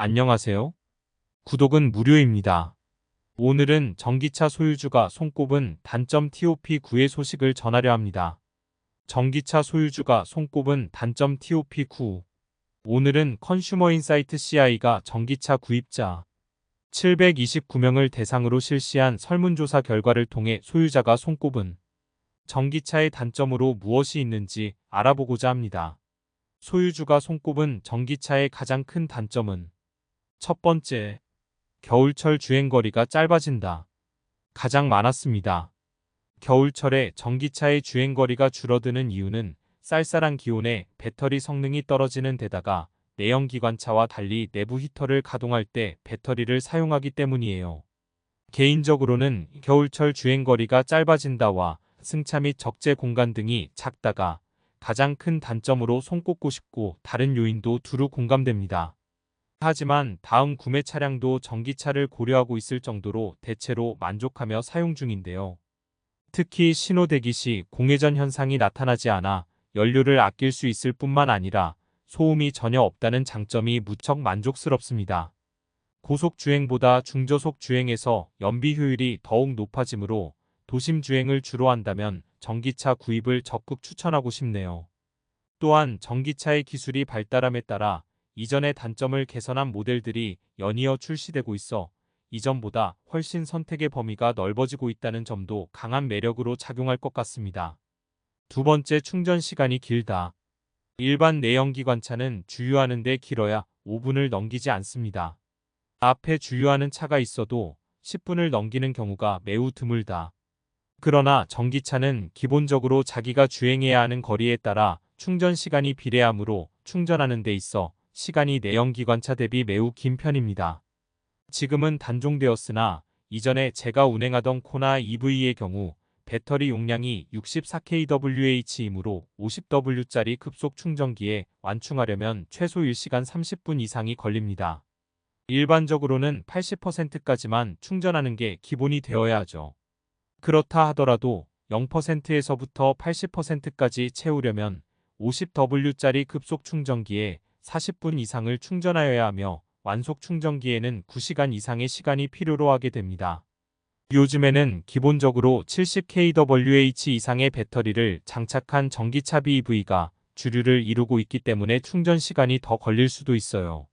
안녕하세요. 구독은 무료입니다. 오늘은 전기차 소유주가 손꼽은 단점 TOP9의 소식을 전하려 합니다. 전기차 소유주가 손꼽은 단점 TOP9. 오늘은 컨슈머 인사이트 CI가 전기차 구입자 729명을 대상으로 실시한 설문조사 결과를 통해 소유자가 손꼽은 전기차의 단점으로 무엇이 있는지 알아보고자 합니다. 소유주가 손꼽은 전기차의 가장 큰 단점은 첫 번째, 겨울철 주행거리가 짧아진다. 가장 많았습니다. 겨울철에 전기차의 주행거리가 줄어드는 이유는 쌀쌀한 기온에 배터리 성능이 떨어지는 데다가 내연기관차와 달리 내부 히터를 가동할 때 배터리를 사용하기 때문이에요. 개인적으로는 겨울철 주행거리가 짧아진다와 승차 및 적재 공간 등이 작다가 가장 큰 단점으로 손꼽고 싶고 다른 요인도 두루 공감됩니다. 하지만 다음 구매 차량도 전기차를 고려하고 있을 정도로 대체로 만족하며 사용 중인데요. 특히 신호 대기 시 공회전 현상이 나타나지 않아 연료를 아낄 수 있을 뿐만 아니라 소음이 전혀 없다는 장점이 무척 만족스럽습니다. 고속 주행보다 중저속 주행에서 연비 효율이 더욱 높아지므로 도심 주행을 주로 한다면 전기차 구입을 적극 추천하고 싶네요. 또한 전기차의 기술이 발달함에 따라 이전의 단점을 개선한 모델들이 연이어 출시되고 있어 이전보다 훨씬 선택의 범위가 넓어지고 있다는 점도 강한 매력으로 작용할 것 같습니다. 두 번째 충전 시간이 길다. 일반 내연기관차는 주유하는 데 길어야 5분을 넘기지 않습니다. 앞에 주유하는 차가 있어도 10분을 넘기는 경우가 매우 드물다. 그러나 전기차는 기본적으로 자기가 주행해야 하는 거리에 따라 충전 시간이 비례하므로 충전하는 데 있어 시간이 내연기관차 대비 매우 긴 편입니다. 지금은 단종되었으나 이전에 제가 운행하던 코나 EV의 경우 배터리 용량이 64kWh이므로 50W짜리 급속 충전기에 완충하려면 최소 1시간 30분 이상이 걸립니다. 일반적으로는 80%까지만 충전하는 게 기본이 되어야 하죠. 그렇다 하더라도 0%에서부터 80%까지 채우려면 50W짜리 급속 충전기에 40분 이상을 충전하여야 하며 완속 충전기에는 9시간 이상의 시간이 필요로 하게 됩니다. 요즘에는 기본적으로 70kWh 이상의 배터리를 장착한 전기차 BEV가 주류를 이루고 있기 때문에 충전 시간이 더 걸릴 수도 있어요.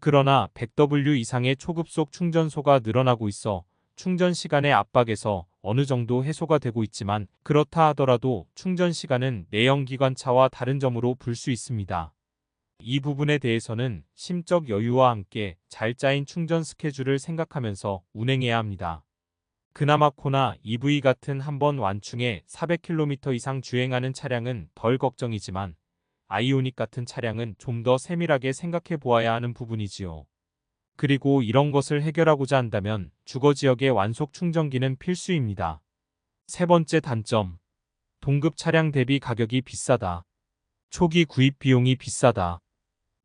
그러나 100W 이상의 초급속 충전소가 늘어나고 있어 충전 시간의 압박에서 어느 정도 해소가 되고 있지만 그렇다 하더라도 충전 시간은 내연기관차와 다른 점으로 볼 수 있습니다. 이 부분에 대해서는 심적 여유와 함께 잘 짜인 충전 스케줄을 생각하면서 운행해야 합니다. 그나마 코나 EV 같은 한 번 완충에 400km 이상 주행하는 차량은 덜 걱정이지만 아이오닉 같은 차량은 좀 더 세밀하게 생각해 보아야 하는 부분이지요. 그리고 이런 것을 해결하고자 한다면 주거 지역의 완속 충전기는 필수입니다. 세 번째 단점. 동급 차량 대비 가격이 비싸다. 초기 구입 비용이 비싸다.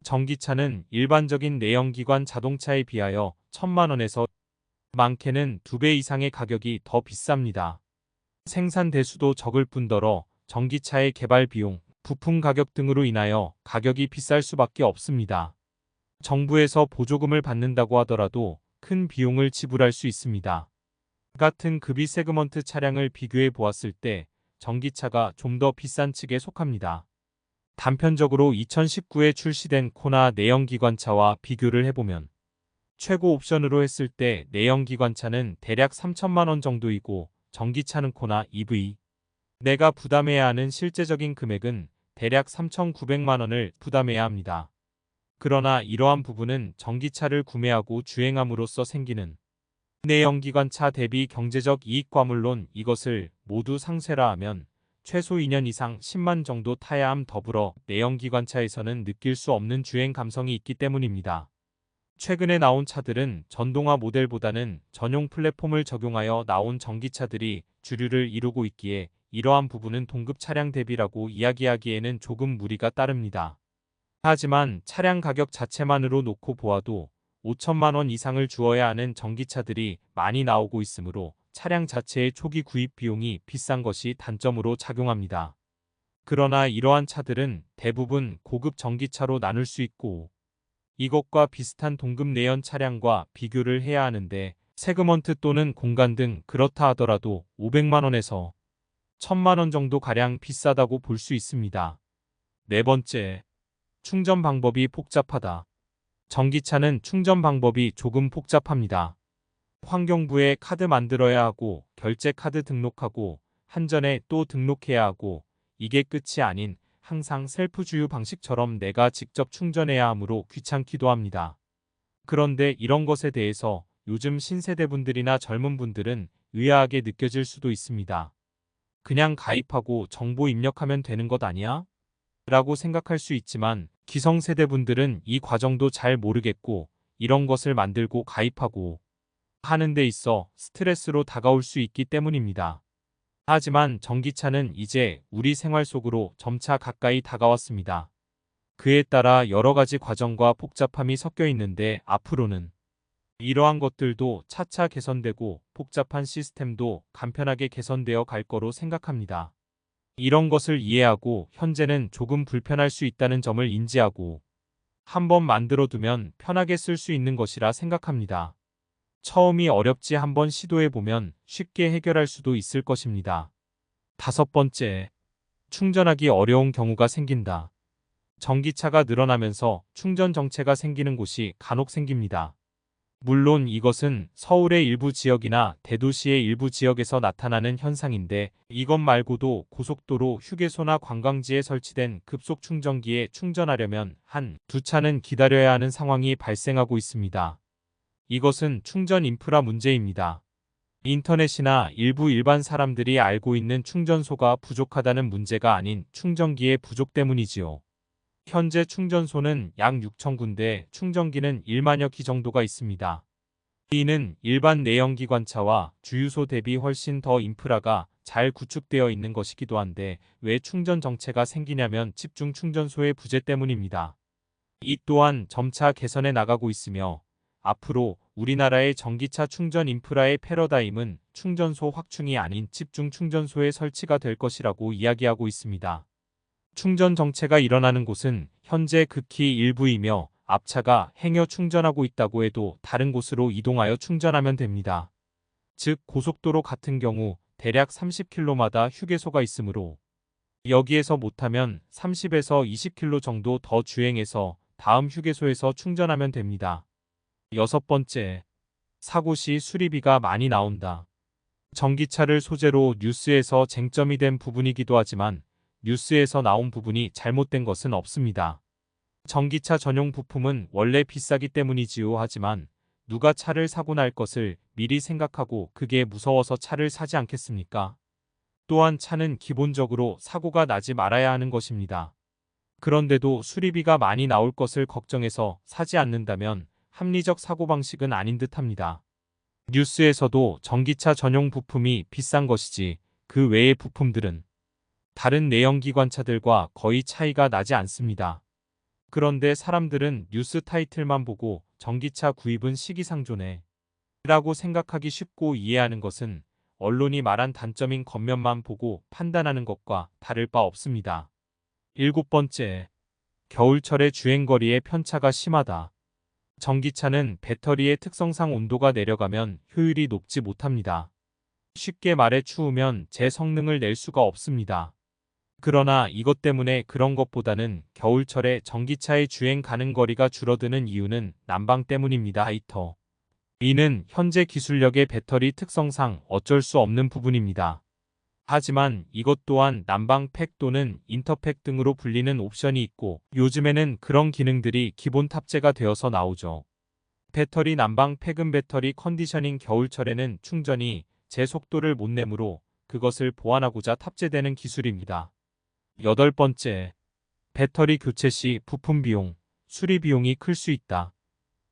전기차는 일반적인 내연기관 자동차에 비하여 천만원에서 많게는 두 배 이상의 가격이 더 비쌉니다. 생산 대수도 적을 뿐더러 전기차의 개발 비용, 부품 가격 등으로 인하여 가격이 비쌀 수밖에 없습니다. 정부에서 보조금을 받는다고 하더라도 큰 비용을 지불할 수 있습니다. 같은 급이 세그먼트 차량을 비교해 보았을 때 전기차가 좀 더 비싼 측에 속합니다. 단편적으로 2019에 출시된 코나 내연기관차와 비교를 해보면 최고 옵션으로 했을 때 내연기관차는 대략 3천만원 정도이고 전기차는 코나 EV. 내가 부담해야 하는 실제적인 금액은 대략 3,900만원을 부담해야 합니다. 그러나 이러한 부분은 전기차를 구매하고 주행함으로써 생기는 내연기관차 대비 경제적 이익과 물론 이것을 모두 상쇄라 하면 최소 2년 이상 10만 정도 타야 함 더불어 내연기관차에서는 느낄 수 없는 주행 감성이 있기 때문입니다. 최근에 나온 차들은 전동화 모델보다는 전용 플랫폼을 적용하여 나온 전기차들이 주류를 이루고 있기에 이러한 부분은 동급 차량 대비라고 이야기하기에는 조금 무리가 따릅니다. 하지만 차량 가격 자체만으로 놓고 보아도 5천만 원 이상을 주어야 하는 전기차들이 많이 나오고 있으므로 차량 자체의 초기 구입 비용이 비싼 것이 단점으로 작용합니다. 그러나 이러한 차들은 대부분 고급 전기차로 나눌 수 있고 이것과 비슷한 동급 내연 차량과 비교를 해야 하는데 세그먼트 또는 공간 등 그렇다 하더라도 500만 원에서 1000만 원 정도 가량 비싸다고 볼 수 있습니다. 네 번째, 충전 방법이 복잡하다. 전기차는 충전 방법이 조금 복잡합니다. 환경부에 카드 만들어야 하고 결제 카드 등록하고 한전에 또 등록해야 하고 이게 끝이 아닌 항상 셀프 주유 방식처럼 내가 직접 충전해야 하므로 귀찮기도 합니다. 그런데 이런 것에 대해서 요즘 신세대 분들이나 젊은 분들은 의아하게 느껴질 수도 있습니다. 그냥 가입하고 정보 입력하면 되는 것 아니야? 라고 생각할 수 있지만 기성세대 분들은 이 과정도 잘 모르겠고 이런 것을 만들고 가입하고 하는 데 있어 스트레스로 다가올 수 있기 때문입니다. 하지만 전기차는 이제 우리 생활 속으로 점차 가까이 다가왔습니다. 그에 따라 여러 가지 과정과 복잡함이 섞여 있는데 앞으로는 이러한 것들도 차차 개선되고 복잡한 시스템도 간편하게 개선되어 갈 거로 생각합니다. 이런 것을 이해하고 현재는 조금 불편할 수 있다는 점을 인지하고 한번 만들어두면 편하게 쓸 수 있는 것이라 생각합니다. 처음이 어렵지 한번 시도해보면 쉽게 해결할 수도 있을 것입니다. 다섯 번째, 충전하기 어려운 경우가 생긴다. 전기차가 늘어나면서 충전 정체가 생기는 곳이 간혹 생깁니다. 물론 이것은 서울의 일부 지역이나 대도시의 일부 지역에서 나타나는 현상인데 이것 말고도 고속도로 휴게소나 관광지에 설치된 급속 충전기에 충전하려면 한 두 차는 기다려야 하는 상황이 발생하고 있습니다. 이것은 충전 인프라 문제입니다. 인터넷이나 일부 일반 사람들이 알고 있는 충전소가 부족하다는 문제가 아닌 충전기의 부족 때문이지요. 현재 충전소는 약 6,000군데, 충전기는 1만여 기 정도가 있습니다. 이는 일반 내연기관차와 주유소 대비 훨씬 더 인프라가 잘 구축되어 있는 것이기도 한데 왜 충전 정체가 생기냐면 집중 충전소의 부재 때문입니다. 이 또한 점차 개선해 나가고 있으며 앞으로 우리나라의 전기차 충전 인프라의 패러다임은 충전소 확충이 아닌 집중 충전소의 설치가 될 것이라고 이야기하고 있습니다. 충전 정체가 일어나는 곳은 현재 극히 일부이며 앞차가 행여 충전하고 있다고 해도 다른 곳으로 이동하여 충전하면 됩니다. 즉 고속도로 같은 경우 대략 30km마다 휴게소가 있으므로 여기에서 못하면 30에서 20km 정도 더 주행해서 다음 휴게소에서 충전하면 됩니다. 여섯 번째, 사고 시 수리비가 많이 나온다. 전기차를 소재로 뉴스에서 쟁점이 된 부분이기도 하지만 뉴스에서 나온 부분이 잘못된 것은 없습니다. 전기차 전용 부품은 원래 비싸기 때문이지요 하지만 누가 차를 사고 날 것을 미리 생각하고 그게 무서워서 차를 사지 않겠습니까? 또한 차는 기본적으로 사고가 나지 말아야 하는 것입니다. 그런데도 수리비가 많이 나올 것을 걱정해서 사지 않는다면 합리적 사고방식은 아닌 듯 합니다. 뉴스에서도 전기차 전용 부품이 비싼 것이지 그 외의 부품들은 다른 내연기관차들과 거의 차이가 나지 않습니다. 그런데 사람들은 뉴스 타이틀만 보고 전기차 구입은 시기상조네. 라고 생각하기 쉽고 이해하는 것은 언론이 말한 단점인 겉면만 보고 판단하는 것과 다를 바 없습니다. 일곱 번째, 겨울철의 주행거리의 편차가 심하다. 전기차는 배터리의 특성상 온도가 내려가면 효율이 높지 못합니다. 쉽게 말해 추우면 제 성능을 낼 수가 없습니다. 그러나 이것 때문에 그런 것보다는 겨울철에 전기차의 주행 가능 거리가 줄어드는 이유는 난방 때문입니다. 하이터. 이는 현재 기술력의 배터리 특성상 어쩔 수 없는 부분입니다. 하지만 이것 또한 난방팩 또는 인터팩 등으로 불리는 옵션이 있고 요즘에는 그런 기능들이 기본 탑재가 되어서 나오죠. 배터리 난방 팩은 배터리 컨디셔닝 겨울철에는 충전이 제 속도를 못 내므로 그것을 보완하고자 탑재되는 기술입니다. 여덟 번째, 배터리 교체 시 부품 비용, 수리 비용이 클 수 있다.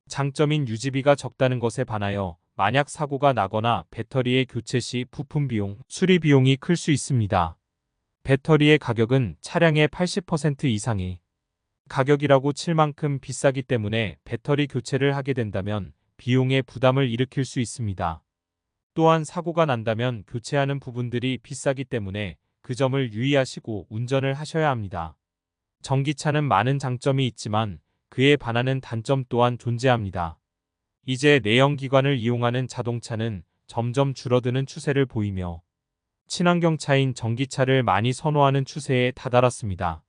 장점인 유지비가 적다는 것에 반하여 만약 사고가 나거나 배터리의 교체 시 부품 비용, 수리 비용이 클 수 있습니다. 배터리의 가격은 차량의 80% 이상이 가격이라고 칠 만큼 비싸기 때문에 배터리 교체를 하게 된다면 비용의 부담을 일으킬 수 있습니다. 또한 사고가 난다면 교체하는 부분들이 비싸기 때문에 그 점을 유의하시고 운전을 하셔야 합니다. 전기차는 많은 장점이 있지만 그에 반하는 단점 또한 존재합니다. 이제 내연기관을 이용하는 자동차는 점점 줄어드는 추세를 보이며 친환경차인 전기차를 많이 선호하는 추세에 다다랐습니다.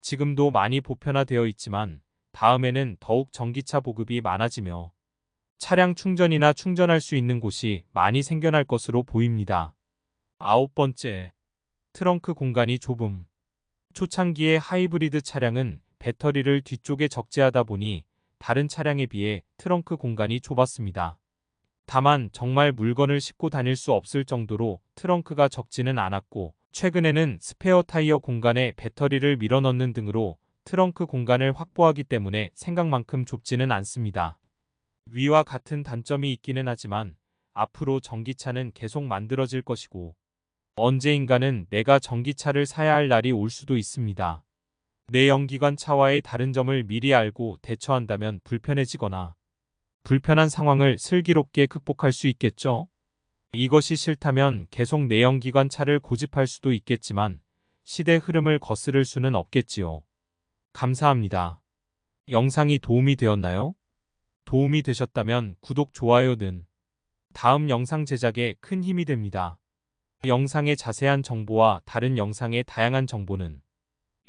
지금도 많이 보편화되어 있지만 다음에는 더욱 전기차 보급이 많아지며 차량 충전이나 충전할 수 있는 곳이 많이 생겨날 것으로 보입니다. 아홉 번째, 트렁크 공간이 좁음. 초창기의 하이브리드 차량은 배터리를 뒤쪽에 적재하다 보니 다른 차량에 비해 트렁크 공간이 좁았습니다. 다만 정말 물건을 싣고 다닐 수 없을 정도로 트렁크가 적지는 않았고 최근에는 스페어 타이어 공간에 배터리를 밀어넣는 등으로 트렁크 공간을 확보하기 때문에 생각만큼 좁지는 않습니다. 위와 같은 단점이 있기는 하지만 앞으로 전기차는 계속 만들어질 것이고 언제인가는 내가 전기차를 사야 할 날이 올 수도 있습니다. 내연기관 차와의 다른 점을 미리 알고 대처한다면 불편해지거나 불편한 상황을 슬기롭게 극복할 수 있겠죠? 이것이 싫다면 계속 내연기관 차를 고집할 수도 있겠지만 시대 흐름을 거스를 수는 없겠지요. 감사합니다. 영상이 도움이 되었나요? 도움이 되셨다면 구독, 좋아요 는 다음 영상 제작에 큰 힘이 됩니다. 영상의 자세한 정보와 다른 영상의 다양한 정보는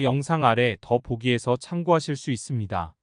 영상 아래 더 보기에서 참고하실 수 있습니다.